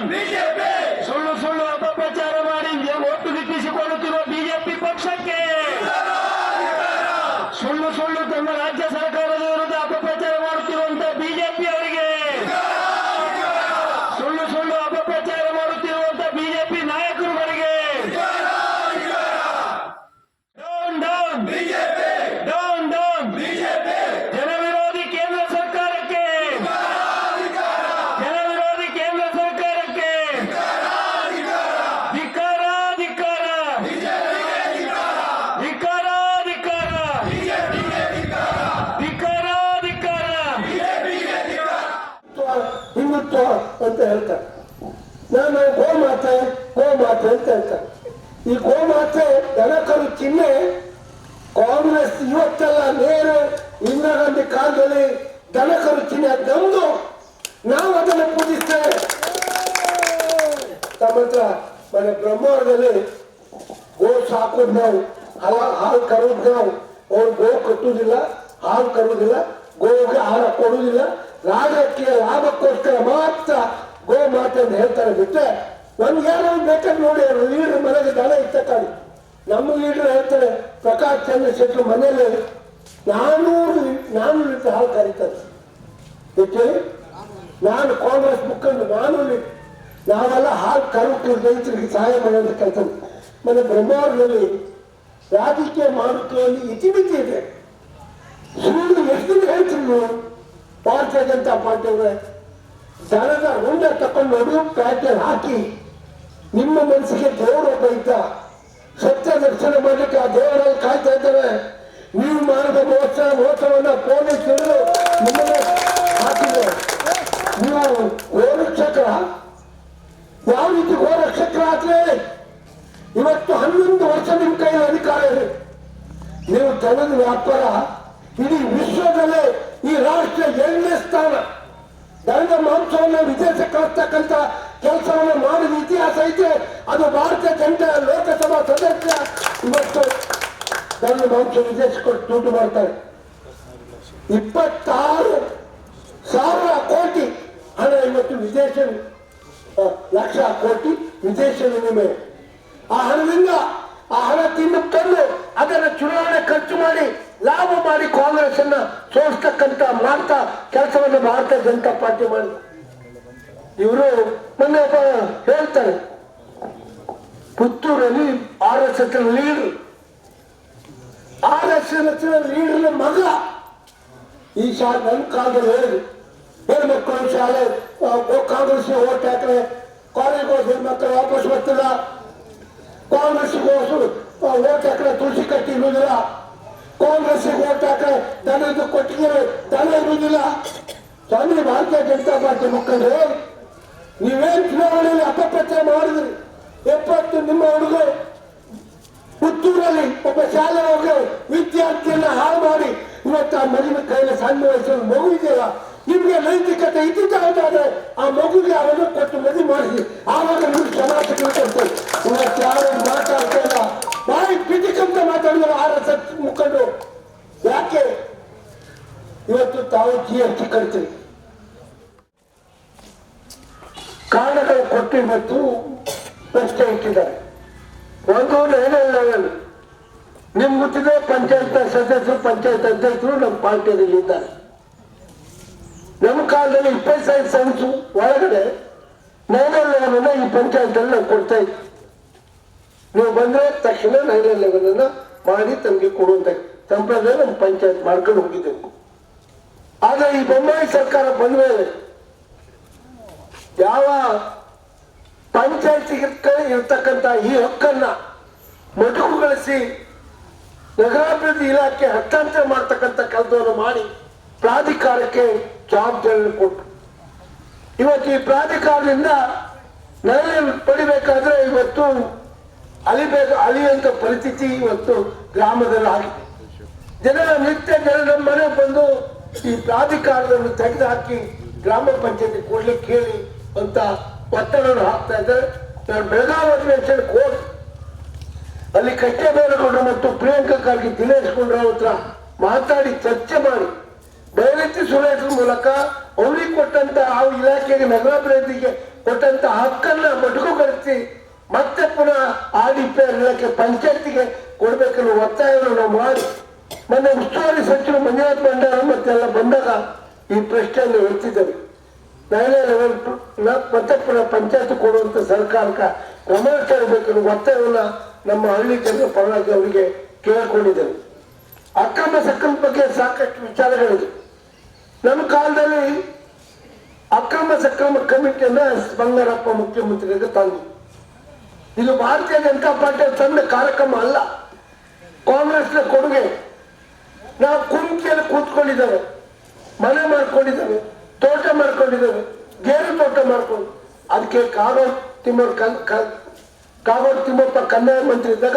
ಸುಳ್ಳು ಅಂತ ಹೇಳ್ತಾರೆ ನಾನು ಗೋಮಾತೆ ಗೋಮಾತೆ ಅಂತ ಹೇಳ್ತಾರೆ ಈ ಗೋಮಾತೆ ದನಕರು ಚಿಹ್ನೆ ಕಾಂಗ್ರೆಸ್ ಇವತ್ತೆಲ್ಲ ನೇರು ಇಂದಿರಾ ಗಾಂಧಿ ಕಾಲದಲ್ಲಿ ದನಕರು ಚಿಹ್ನೆ ನಮ್ದು. ನಾವು ಅದನ್ನು ಪೂಜಿಸ್ತೇವೆ ತಮ್ಮ ಹತ್ರ ಮನೆ ಬ್ರಹ್ಮಾವರದಲ್ಲಿ ಗೋ ಸಾಕೋದು ನಾವು. ಹಾಲು ಹಾಲು ಕರೋದು ನಾವು. ಅವ್ರು ಗೋ ಕಟ್ಟುವುದಿಲ್ಲ ಹಾಲು ಕರುವುದಿಲ್ಲ ಗೋಗೆ ಆಹಾರ ಕೊಡುವುದಿಲ್ಲ ರಾಜಕೀಯ ಲಾಭಕ್ಕೋಸ್ಕರ ಮಾತ್ರ ಗೋ ಮಾತನ್ನು ಹೇಳ್ತಾರೆ ಬಿಟ್ಟರೆ ನಮ್ಗೆ ಯಾರೋ ಬೇಕಾದ್ರೆ ನೋಡಿ, ಅವರು ಲೀಡರ್ ಮನೆಗೆ ದನ ಇತ್ತ ಕಾಡಿ ನಮ್ಮ ಲೀಡರ್ ಹೇಳ್ತಾರೆ ಪ್ರಕಾಶ್ ಚಂದ್ರಶೇಖರ್ ಮನೆಯಲ್ಲಿ ನಾನ್ನೂರು ನಾನ್ನೂರು ಲೀಟರ್ ಹಾಲು ಕರೀತಾರೆ. ನಾನು ಕಾಂಗ್ರೆಸ್ ಮುಖಂಡ ನಾನು ನಾವೆಲ್ಲ ಹಾಲು ಕರುಕು ರೈತರಿಗೆ ಸಹಾಯ ಮಾಡೋದು ಕೆಲಸ ಮನೆ ಬ್ರಹ್ಮಾವರದಲ್ಲಿ ರಾಜಕೀಯ ಮಾರುಕಟ್ಟೆಯಲ್ಲಿ ಇತಿಮಿತಿ ಇದೆ. ಸುಳ್ಳು ಎಷ್ಟು ಹೇಳ್ತೀವಿ ಭಾರತೀಯ ಜನತಾ ಪಾರ್ಟಿಯವರೇ. ದನದ ಉಂಡ ತಕೊಂಡು ಹೋಗಿ ಪ್ಯಾಕೆಟ್ ಹಾಕಿ ನಿಮ್ಮ ಮನಸ್ಸಿಗೆ ದೇವರು ಬೈತ ಇದ್ದ ಸತ್ಯ ದರ್ಶನ ಮಾಡಲಿಕ್ಕೆ ಆ ದೇವರಲ್ಲಿ ಕಾಯ್ತಾ ಇದ್ದಾರೆ ನೀವು ಮಾಡಿದ ಮೋಸ, ಮೋಸವನ್ನ ಪೊಲೀಸರು ನಿಮಗೆ ನಿಮ್ಮನ್ನ ಹಾಕಿದೆ ನೀವು ಗೋರಕ್ಷಕರ ಯಾವ ರೀತಿ ಗೋರಕ್ಷಕರ ಆದ್ರೆ ಇವತ್ತು ಹನ್ನೊಂದು ವರ್ಷ ನಿಮ್ಮ ಕೈಯಲ್ಲಿ ಅಧಿಕಾರ ಇದೆ. ನೀವು ದನದ ವ್ಯಾಪಾರ, ಇಡೀ ವಿಶ್ವದಲ್ಲೇ ಈ ರಾಷ್ಟ್ರ ಎರಡನೇ ಸ್ಥಾನ. ದನದ ಮಾಂಸವನ್ನು ವಿದೇಶ ಕಳಿಸ್ತಕ್ಕಂಥ ಕೆಲಸವನ್ನು ಮಾಡಿದ ಇತಿಹಾಸ ಐತೆ. ಅದು ಭಾರತೀಯ ಜನತಾ, ಲೋಕಸಭಾ ಸದಸ್ಯ ಇವತ್ತು ದನದ ಮಾಂಸ ವಿದೇಶ ಕೊಟ್ಟು ದುಡ್ಡು ಮಾಡ್ತಾರೆ. ಇಪ್ಪತ್ತಾರು ಸಾವಿರ ಕೋಟಿ ಹಣ ಇವತ್ತು ವಿದೇಶ ಲಕ್ಷ ಕೋಟಿ ವಿದೇಶ ವಿನಿಮಯ ಆ ಹಣದಿಂದ ಆ ಹಣ ಅದನ್ನು ಚುನಾವಣೆ ಖರ್ಚು ಮಾಡಿ ಲಾಭ ಮಾಡಿ ಕಾಂಗ್ರೆಸ್ ಅನ್ನ ಸೋಲಿಸ್ತಕ್ಕಂತ ಮಾಡ್ತಾ ಕೆಲಸವನ್ನು ಭಾರತೀಯ ಜನತಾ ಪಾರ್ಟಿ ಮಾಡಿ ಇವರು ಮೊನ್ನೆ ಒಬ್ಬ ಹೇಳ್ತಾರೆ ಪುತ್ತೂರಲ್ಲಿ R S S leader R S S leader ಮಗ. ಈ ಶಾ ನನ್ನ ಕಾಲದಲ್ಲಿ ಹೇಳಿ ಹೆಣ್ಮಕ್ಳು ಶಾಲೆ ಆ, ಕಾಂಗ್ರೆಸ್ ಓಟ್ ಹಾಕ್ರೆ ಕಾಲೇಜ್ ಹೋದ ಹೆಣ್ಮಕ್ಳು ವಾಪಸ್ ಬರ್ತಿಲ್ಲ ಕಾಂಗ್ರೆಸ್ ಓಟ್ ಹಾಕ್ರೆ ತುಳಸಿ ಕಟ್ಟಿ ಇರುವುದಿಲ್ಲ ಕಾಂಗ್ರೆಸ್ ಓಟ್ ಹಾಕ ದನದ ಕೊಟ್ಟಿದ್ರೆ ದನ ಇರುವುದಿಲ್ಲ. ಸ್ವಾಮಿ, ಭಾರತೀಯ ಜನತಾ ಪಾರ್ಟಿ ಮುಖಂಡರು ನೀವೇನ್ ಚುನಾವಣೆಯಲ್ಲಿ ಅಪಪ್ರಚಾರ ಮಾಡಿದ್ರಿ? ಎಪ್ಪತ್ತು ನಿಮ್ಮ ಹುಡುಗ ಪುತ್ತೂರಲ್ಲಿ ಒಬ್ಬ ಶಾಲೆ ಹೋಗಿ ವಿದ್ಯಾರ್ಥಿಯನ್ನ ಹಾಳು ಮಾಡಿ ಇವತ್ತು ಆ ಮಗುವಿನ ಕೈಯಲ್ಲಿ ಸಣ್ಣ ವಯಸ್ಸಲ್ಲಿ ಮಗು ಇದೆಯಲ್ಲ? ನಿಮ್ಗೆ ನೈತಿಕತೆ ಇದ್ದಿದ್ದಾದ್ರೆ ಆ ಮಗುಗೆ ಅವನು ಕೊಟ್ಟು ಮದುವೆ ಮಾಡಿಸಿ ಆವಾಗ ನಿಮ್ಗೆ ಸಮಾಜ ತಿಳ್ಕೊಳ್ತಾರೆ ಇವತ್ತು ಯಾರು ಮಾತಾಡ್ತಾ ಇಲ್ಲ? ಬಾಯಿ ಪಿಟಿಕಂತ ಮಾತಾಡಿದ್ರು ಆರ್ ಎಸ್ ಎಸ್ ಯಾಕೆ? ಇವತ್ತು ತಾವು ಜಿ ಎಸ್ ಟಿ ಕಾರಣಗಳು ಕೊಟ್ಟು ಇವತ್ತು ಪ್ರಶ್ನೆ ಇಟ್ಟಿದ್ದಾರೆ. ಒಂದು ಲೆವೆಲ್ ಲೆವೆಲ್ ನಿಮ್ ಗೊತ್ತಿದೆ ಪಂಚಾಯತ್ ಸದಸ್ಯರು, ಪಂಚಾಯತ್ ಅಧ್ಯಕ್ಷರು ನಮ್ಮ ಪಾರ್ಟಿಯಲ್ಲಿ ಇದ್ದಾರೆ. ನಮ್ಮ ಕಾಲದಲ್ಲಿ ಇಪ್ಪತ್ತೈದು ಸೆನ್ಸು ಒಳಗಡೆ ನೈನಲ್ ಲೆವೆಲ್ ಈ ಪಂಚಾಯತ್ ಅಲ್ಲಿ ನಾವು ಕೊಡ್ತಾ ಇದ್ವಿ. ನೀವು ಬಂದ್ರೆ ತಕ್ಷಣ ನೈನಲ್ ಲೆವೆಲ್ ಮಾಡಿ ತಮಗೆ ಕೊಡುವಂತ. ಸಂಪ್ರದಾಯ ನಮ್ಮ ಪಂಚಾಯತ್ ಮಾಡ್ಕೊಂಡು ಹೋಗಿದ್ದೆವು. ಆದ್ರೆ ಈ ಬೊಮ್ಮಾಯಿ ಸರ್ಕಾರ ಬಂದ ಮೇಲೆ ಯಾವ ಪಂಚಾಯತಿಗೆ ಇರ್ತಕ್ಕಂತ ಈ ಹಕ್ಕನ್ನ ಮೊಟಕುಗೊಳಿಸಿ ನಗರಾಭಿವೃದ್ಧಿ ಇಲಾಖೆ ಹಸ್ತಾಂತರ ಮಾಡ್ತಕ್ಕಂಥ ಕೆಲಸವನ್ನು ಮಾಡಿ ಪ್ರಾಧಿಕಾರಕ್ಕೆ ಜವಾಬ್ದಾರಿ ಕೊಟ್ಟು ಇವತ್ತು ಈ ಪ್ರಾಧಿಕಾರದಿಂದ ನ್ಯಾಯ ಪಡಿಬೇಕಾದ್ರೆ ಇವತ್ತು ಅಲಿಬೇಕು ಅಲಿಯುವಂತ ಪರಿಸ್ಥಿತಿ ಇವತ್ತು ಗ್ರಾಮದಲ್ಲಿ ಆಗಿದೆ. ಜನರ ನಿತ್ಯ ಜನರ ಮನೆ ಬಂದು ಈ ಪ್ರಾಧಿಕಾರವನ್ನು ತೆಗೆದುಹಾಕಿ ಗ್ರಾಮ ಪಂಚಾಯತಿ ಕೊಡ್ಲಿಕ್ಕೆ ಹೇಳಿ ಅಂತ ಒತ್ತಡವನ್ನು ಹಾಕ್ತಾ ಇದ್ದಾರೆ. ಬೆಳಗಾವಿ ಅಧಿವೇಶನ ಕೋರ್ಟ್ ಅಲ್ಲಿ ಕಟ್ಟೆಬೇಲಗೌಡರು ಮತ್ತು ಪ್ರಿಯಾಂಕಾ ಖರ್ಗೆ ದಿನೇಶ್ ಗುಂಡೂರಾವ್ ಹತ್ರ ಮಾತಾಡಿ, ಚರ್ಚೆ ಮಾಡಿ ಬಯಲತ್ತಿ ಸುರೇಶ್ ಮೂಲಕ ಅವ್ರಿಗೆ ಕೊಟ್ಟಂತ ಆ ಇಲಾಖೆಗೆ ನಗರಾಭಿವೃದ್ಧಿಗೆ ಕೊಟ್ಟಂತ ಹಕ್ಕನ್ನ ಮೊಟಕುಗೊಳಿಸಿ ಆ ಇಲಾಖೆ ಪಂಚಾಯತಿಗೆ ಕೊಡ್ಬೇಕನ್ನೋ ಒತ್ತಾಯವನ್ನು ನಾವು ಮಾಡಿ. ಮೊನ್ನೆ ಉಸ್ತುವಾರಿ ಸಚಿವರು ಮಂಜುನಾಥ್ ಭಂಡಾರ ಮತ್ತೆಲ್ಲ ಬಂದಾಗ ಈ ಪ್ರಶ್ನೆಯನ್ನು ಎತ್ತಿದ್ದೇವೆ ನಾಳೆ ಲೆವೆಲ್ ಮತ್ತೆ ಪುನಃ ಪಂಚಾಯತ್ ಕೊಡುವಂತ ಸರ್ಕಾರಕ್ಕೆ ಗಮನ ತರಬೇಕನ್ನೋ ಒತ್ತಾಯವನ್ನ ನಮ್ಮ ಹಳ್ಳಿ ಜನರ ಪರವಾಗಿ ಅವರಿಗೆ ಕೇಳಿಕೊಂಡಿದ್ದೇವೆ. ಅಕ್ರಮ ಸಕ್ರಮ ಬಗ್ಗೆ ಸಾಕಷ್ಟು ವಿಚಾರಗಳಿದೆ. ನಮ್ಮ ಕಾಲದಲ್ಲಿ ಅಕ್ರಮ ಸಕ್ರಮ ಕಮಿಟಿಯನ್ನ ಬಂಗಾರಪ್ಪ ಮುಖ್ಯಮಂತ್ರಿಗಳಿಗೆ ತಂದು ಇದು ಭಾರತೀಯ ಜನತಾ ಪಾರ್ಟಿಯ ತಂದ ಕಾರ್ಯಕ್ರಮ ಅಲ್ಲ. ಕಾಂಗ್ರೆಸ್ನ ಕೊಡುಗೆ. ನಾವು ಕುಂಕಿಯಲ್ಲಿ ಕೂತ್ಕೊಂಡಿದ್ದೇವೆ. ಮನೆ ಮಾಡ್ಕೊಂಡಿದ್ದೇವೆ. ತೋಟ ಮಾಡ್ಕೊಂಡಿದ್ದೇವೆ. ಗೇರು ತೋಟ ಮಾಡ್ಕೊಂಡು. ಅದಕ್ಕೆ ಕಾಗೋಡ್ ತಿಮ್ಮರ್ ಕಾಗೋಡ್ ತಿಮ್ಮಪ್ಪ ಕನ್ನಡ ಮಂತ್ರಿ ಇದ್ದಾಗ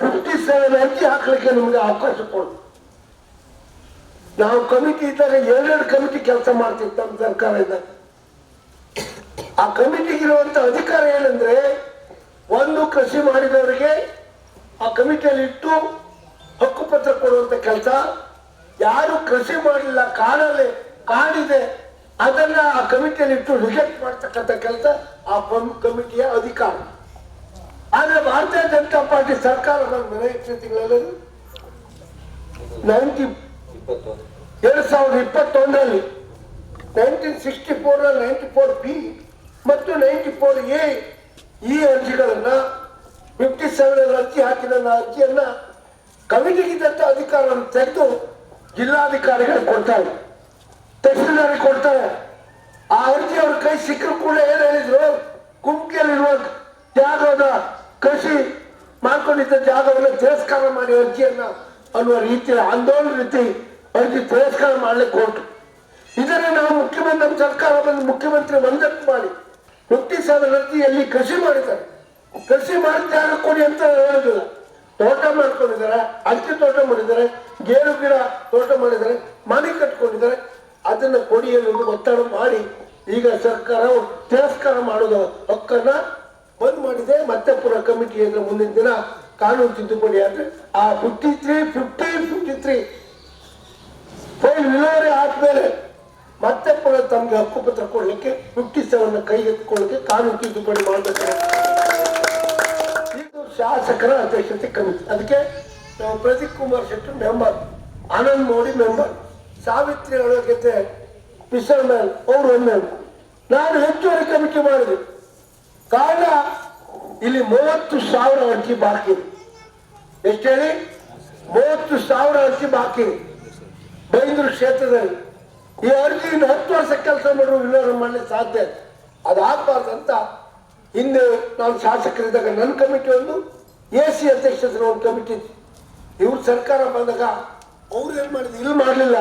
ಫಿಫ್ಟಿ ಸೆವೆನ್ ಅರ್ಜಿ ಹಾಕ್ಲಿಕ್ಕೆ ನಮಗೆ ಅವಕಾಶ ಕೊಡು. ನಾವು ಕಮಿಟಿ ಇದ್ದಾಗ ಎರಡೆರಡು ಕಮಿಟಿ ಕೆಲಸ ಮಾಡ್ತಿತ್ತು ನಮ್ಮ ಸರ್ಕಾರ ಇದ್ದಾಗ. ಆ ಕಮಿಟಿಗೆ ಇರುವಂತ ಅಧಿಕಾರ ಏನಂದ್ರೆ ಒಂದು ಕೃಷಿ ಮಾಡಿದವರಿಗೆ ಆ ಕಮಿಟಿಯಲ್ಲಿ ಇಟ್ಟು ಹಕ್ಕುಪತ್ರ ಕೊಡುವಂತ ಕೆಲಸ. ಯಾರು ಕೃಷಿ ಮಾಡಲಿಲ್ಲ ಕಾಡಲ್ಲಿ ಕಾಡಿದೆ, ಅದನ್ನ ಆ ಕಮಿಟಿಯಲ್ಲಿ ಇಟ್ಟು ರಿಜೆಕ್ಟ್ ಮಾಡ್ತಕ್ಕಂಥ ಕೆಲಸ ಆ ಕಮಿಟಿಯ ಅಧಿಕಾರ. ಆದ್ರೆ ಭಾರತೀಯ ಜನತಾ ಪಾರ್ಟಿ ಸರ್ಕಾರ ತಿಂಗಳಲ್ಲಿ ನೈನ್ಟಿ ಎರಡ್ ಸಾವಿರದ ಇಪ್ಪತ್ತೊಂದರಲ್ಲಿ nineteen sixty four ninety four B ಮತ್ತು ನೈಂಟಿ ಫೋರ್ ಎ ಈ ಅರ್ಜಿಗಳನ್ನ ಫಿಫ್ಟಿ ಸೆವೆನ್ ಅರ್ಜಿ ಹಾಕಿದ ಅರ್ಜಿಯನ್ನ ಕಮಿಟಿಗಿದ್ದಂತ ಅಧಿಕಾರವನ್ನು ತೆಗೆದು ಜಿಲ್ಲಾಧಿಕಾರಿಗಳು ಕೊಡ್ತಾರೆ. ತಹಸೀಲ್ದಾರಿಗೆ ಕೊಡ್ತಾರೆ. ಆ ಅರ್ಜಿ ಅವ್ರ ಕೈ ಸಿಕ್ಕರು ಕೂಡ ಏನ್ ಹೇಳಿದ್ರು? ಕುಮ್ಕಿಯಲ್ಲಿರುವ ಜಾಗದ ಕೃಷಿ ಮಾಡ್ಕೊಂಡಿದ್ದ ಜಾಗವನ್ನ ತಿರಸ್ಕಾರ ಮಾಡಿ ಅರ್ಜಿಯನ್ನ ಅನ್ನುವ ರೀತಿಯ ಆಂದೋಲನ ರೀತಿ ಅರ್ಜಿ ತಿರಸ್ಕಾರ ಮಾಡ್ಲಿಕ್ಕೆ ಹೊರಟು ಇದನ್ನ ನಾವು ಮುಖ್ಯಮಂತ್ರಿ ನಮ್ಮ ಸರ್ಕಾರ ಬಂದು ಮುಖ್ಯಮಂತ್ರಿ ಮಂಜೂರು ಮಾಡಿ. ಸಾವಿರ ಎಲ್ಲಿ ಕೃಷಿ ಮಾಡಿದ್ದಾರೆ. ಕೃಷಿ ಮಾಡಿ ಜಾಗ ಕೊಡಿ ಅಂತ ಹೇಳುದಿಲ್ಲ. ತೋಟ ಮಾಡ್ಕೊಂಡಿದ್ದಾರೆ, ಅಕ್ಕಿ ತೋಟ ಮಾಡಿದ್ದಾರೆ, ಗೇರು ಗಿಡ ತೋಟ ಮಾಡಿದ್ದಾರೆ, ಮನೆ ಕಟ್ಕೊಂಡಿದ್ದಾರೆ. ಅದನ್ನ ಕೊಡಿ ಅನ್ನೋದು ಒತ್ತಡ ಮಾಡಿ ಈಗ ಸರ್ಕಾರ ತಿರಸ್ಕಾರ ಮಾಡೋದು ಹಕ್ಕನ್ನ ಬಂದ್ ಮಾಡಿದೆ. ಮತ್ತೆ ಪುನಃ ಕಮಿಟಿ ಅಂದ್ರೆ ಮುಂದಿನ ದಿನ ಕಾನೂನು ತಿದ್ದುಪಡಿ ಆದ್ರೆ ಆ fifty three fifty fifty three file ವಿಲೇವಾರಿ ಆದ್ಮೇಲೆ ಮತ್ತೆ ಪುನಃ ತಮ್ಗೆ ಹಕ್ಕುಪತ್ರ ಕೊಡ್ಲಿಕ್ಕೆ ಫಿಫ್ಟಿ ಸೆವೆನ್ ಕೈಗೆತ್ತಿಕೊಳ್ಳಕ್ಕೆ ಕಾನೂನು ತಿದ್ದುಪಡಿ ಮಾಡಬೇಕು ಇದು ಶಾಸಕರ ಅಧ್ಯಕ್ಷತೆ ಕಮಿಟಿ ಅದಕ್ಕೆ Pradeep Kumar Shetty member Anand Modi member, Savitri ಅಳಗತೆ fisherman ಅವರು ಒಂದು ನಾನು ಹೆಚ್ಚುವರಿ ಕಮಿಟಿ ಮಾಡಿದೆ. ಕಾರಣ, ಇಲ್ಲಿ ಮೂವತ್ತು ಸಾವಿರ ಅರ್ಜಿ ಬಾಕಿ ಎಷ್ಟು ಹೇಳಿ? ಮೂವತ್ತು ಸಾವಿರ ಅರ್ಜಿ ಬಾಕಿ ಬೈಂದೂರು ಕ್ಷೇತ್ರದಲ್ಲಿ. ಈ ಅರ್ಜಿ ಹತ್ತು ವರ್ಷ ಕೆಲಸ ಮಾಡುವ ವಿಲೋರ ಮಾಡಲಿಕ್ಕೆ ಸಾಧ್ಯ ಅದಾಗಬಾರ್ದು ಅಂತ ಹಿಂದೆ ನಾನು ಶಾಸಕರಿದ್ದಾಗ ನನ್ನ ಕಮಿಟಿ ಒಂದು ಎ ಸಿ ಅಧ್ಯಕ್ಷರ ಒಂದು ಕಮಿಟಿ ಇವ್ರ ಸರ್ಕಾರ ಬಂದಾಗ ಅವ್ರು ಏನು ಮಾಡಿದ್ರು? ಇಲ್ಲಿ ಮಾಡಲಿಲ್ಲ,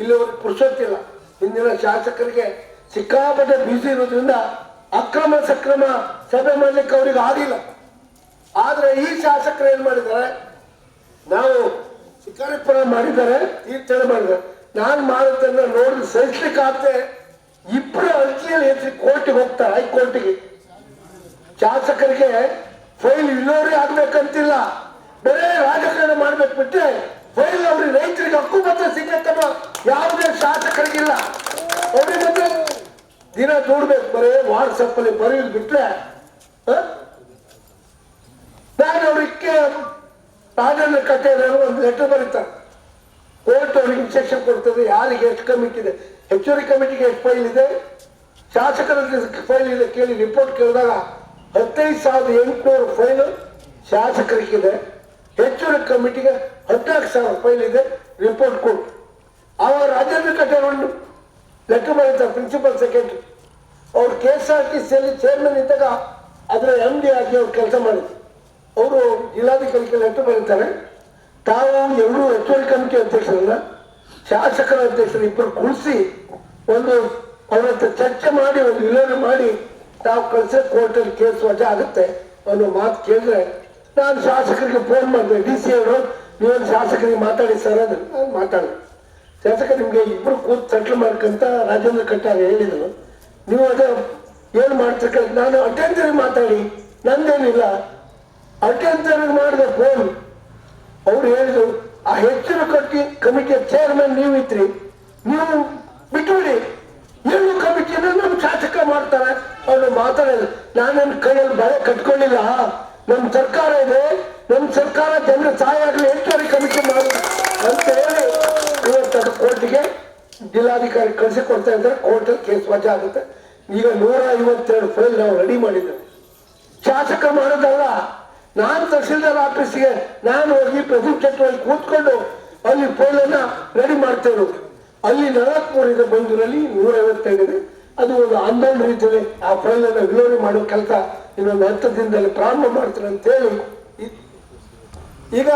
ಇಲ್ಲಿ ಅವ್ರಿಗೆ ಪುರುಷೊತ್ತಿಲ್ಲ ಹಿಂದಿನ ಶಾಸಕರಿಗೆ ಸಿಕ್ಕಾಪಟ್ಟೆ ಬ್ಯುಸಿ ಇರೋದ್ರಿಂದ ಅಕ್ರಮ ಸಕ್ರಮ ಸಭೆ ಮಾಡ್ಲಿಕ್ಕೆ ಅವ್ರಿಗೆ ಆಗಿಲ್ಲ ಆದರೆ ಈ ಶಾಸಕರು ಏನು ಮಾಡಿದ್ದಾರೆ? ನಾವು ಶಿಕಾರಿಪುರ ಮಾಡಿದ್ದಾರೆ ತೀರ್ಥಳ ಮಾಡಿದ್ದಾರೆ. ನಾನು ಮಾಡುತ್ತನ್ನ ನೋಡಿ ಸಹಿಸ್ಲಿಕ್ಕೆ ಆಗದೆ ಇಬ್ಬರು ಅರ್ಜಿಯಲ್ಲಿ ಎತ್ತಿ ಕೋರ್ಟಿಗೆ ಹೋಗ್ತಾರೆ ಹೈಕೋರ್ಟಿಗೆ ಶಾಸಕರಿಗೆ ಫೈಲ್ ಇಲ್ಲೋರಿ ಆಗ್ಬೇಕಂತಿಲ್ಲ ಬರೇ ರಾಜಕಾರಣ ಮಾಡ್ಬೇಕು ಬಿಟ್ಟರೆ ಫೈಲ್ ಅವ್ರಿಗೆ ರೈತರಿಗೆ ಹಕ್ಕು ಮಾತ್ರ ಸಿಗತ್ತಮ್ಮ ಯಾವುದೇ ಶಾಸಕರಿಗಿಲ್ಲ. ಅವ್ರಿಗೆ ಮತ್ತೆ ದಿನ ದುಡ್ಬೇಕು ಬರೇ ವಾಟ್ಸಪ್ ಅಲ್ಲಿ ಬರೀಲ್ ಬಿಟ್ರೆ? ನಾನು ಅವ್ರಿಗೆ ರಾಜಣ್ಣ ಕಟ್ಟೆ ಒಂದು ಲೆಟರ್ ಬರೀತಾರೆ. ಕೋರ್ಟ್ ಅವ್ರಿಗೆ ಇನ್ಸ್ಟ್ರಕ್ಷನ್ ಕೊಡ್ತದೆ, ಯಾರಿಗೆ ಎಷ್ಟು ಕಮಿಟಿ ಇದೆ? ಹೆಚ್ಚುವರಿ ಕಮಿಟಿಗೆ ಎಷ್ಟು ಫೈಲ್ ಇದೆ? ಶಾಸಕರ ಫೈಲ್ ಇದೆ ಕೇಳಿ ರಿಪೋರ್ಟ್ ಕೇಳಿದಾಗ ಹದಿನೈದು ಸಾವಿರದ ಎಂಟುನೂರು ಫೈಲ್ ಶಾಸಕರಿಗಿದೆ. ಹೆಚ್ಚುವರಿ ಕಮಿಟಿಗೆ ಹದಿನಾಲ್ಕು ಸಾವಿರ ಫೈಲ್ ಇದೆ ರಿಪೋರ್ಟ್ ಕೊಟ್ಟು ಅವ ರಾಜೇಂದ್ರ ಕಟ್ಟೆಯವರು ಒಂದು ಲೆಟರ್ ಬರೀತಾರೆ ಪ್ರಿನ್ಸಿಪಲ್ ಸೆಕ್ರೆಟರಿ ಅವ್ರು ಕೆ ಎಸ್ ಆರ್ ಟಿ ಸಿಯಲ್ಲಿ ಚೇರ್ಮನ್ ಇದ್ದಾಗ ಅದರ ಎಂ ಡಿ ಆಗಿ ಅವ್ರು ಕೆಲಸ ಮಾಡಿದ್ರು. ಅವರು ಜಿಲ್ಲಾಧಿಕಾರಿಗೆ ಲೆಟರ್ ಬರೀತಾರೆ. ತಾವು ಎರಡೂ ಹೆಚ್ಚುವರಿ ಕಮಿಟಿ ಅಧ್ಯಕ್ಷರನ್ನ ಶಾಸಕರ ಅಧ್ಯಕ್ಷರು ಇಬ್ಬರು ಕುಳಿಸಿ ಒಂದು ಅವ್ರ ಚರ್ಚೆ ಮಾಡಿ, ಒಂದು ವಿಲೋನ ಮಾಡಿ ತಾವು ಕಳಿಸಿ ಕೋರ್ಟಲ್ಲಿ ಕೇಸ್ ವಜಾ ಆಗುತ್ತೆ ಅನ್ನೋ ಮಾತು ಕೇಳಿದ್ರೆ ನಾನು ಶಾಸಕರಿಗೆ ಫೋನ್ ಮಾಡಿದೆ ಡಿ ಸಿ ಅವರು, ನೀವೊಂದು ಶಾಸಕರಿಗೆ ಮಾತಾಡಿ ಸರ್ ಅದು ನಾನು ಮಾತಾಡಿದೆ. ಶಾಸಕ ನಿಮ್ಗೆ ಇಬ್ಬರು ಕೂತ್ ಸೆಟ್ಲ್ ಮಾಡ್ಕಂತ ರಾಜೇಂದ್ರ ಕಟ್ಟಾರ ಹೇಳಿದ್ರು. ನೀವು ಅದ ಏನು ಮಾಡ್ತಕ್ಕ ನಾನು ಅಟೆಂಡರ್ ಮಾತಾಡಿ, ನಂದೇನಿಲ್ಲ. ಅಟೆಂಡರ್ ಮಾಡಿದೆ ಫೋನ್ ಅವ್ರು ಹೇಳಿದ್ರು, ಆ ಹೆಚ್ಚಿನ ಕಟ್ಟಿ ಕಮಿಟಿಯ ಚೇರ್ಮನ್ ನೀವು ಇದ್ರಿ ನೀವು ಬಿಟ್ಟುಬಿಡಿ ಏನು ಕಮಿಟಿಯನ್ನು ನಮ್ಮ ಶಾಸಕ ಮಾಡ್ತಾರೆ. ಅವ್ರು ನಾನು ನನ್ನ ಕೈಯಲ್ಲಿ ಬಳೆ ಕಟ್ಕೊಂಡಿಲ್ಲ. ನಮ್ಮ ಸರ್ಕಾರ ಇದೆ ನಮ್ಮ ಸರ್ಕಾರ ಜನರ ಸಹಾಯ ಆಗಲಿ, ಹೆಚ್ಚುವರಿ ಕಮಿಟಿ ಮಾಡು. ಅಂತ ಹೇಳಿ ಇವತ್ತು ಕೋರ್ಟಿಗೆ ಜಿಲ್ಲಾಧಿಕಾರಿ ಕಳಿಸಿ ಕೊಡ್ತಾ ಇದ್ದಾರೆ ಕೋರ್ಟಲ್ಲಿ ಕೇಸ್ ವಜಾ ಆಗುತ್ತೆ. ಈಗ ನೂರ ಐವತ್ತೆರಡು ಫೈಲ್ ನಾವು ರೆಡಿ ಮಾಡಿದ್ದೇವೆ. ಶಾಸಕ ಮಾಡೋದಲ್ಲ. ನಾನು ತಹಸೀಲ್ದಾರ್ ಆಫೀಸ್ಗೆ, ನಾನು ಹೋಗಿ ಪ್ರದೀಪ್ ಕೂತ್ಕೊಂಡು ಅಲ್ಲಿ ಪೋಲನ್ನ ರೆಡಿ ಮಾಡ್ತೇವೆ ಅಲ್ಲಿ ನಲವತ್ಮೂರು ಬಂದೂರಲ್ಲಿ ನೂರ ಐವತ್ತೈದಿದೆ ಅದು ಒಂದು ಆಂದೋಲನ ರೀತಿಯಲ್ಲಿ ಆ ಫೈಲನ್ನು ವಿಲೋರಿ ಮಾಡೋ ಕೆಲಸ ಇನ್ನೊಂದು ಹತ್ತು ದಿನದಲ್ಲಿ ಪ್ರಾರಂಭ ಮಾಡ್ತಾರೆ ಅಂತ ಹೇಳಿ ಈಗ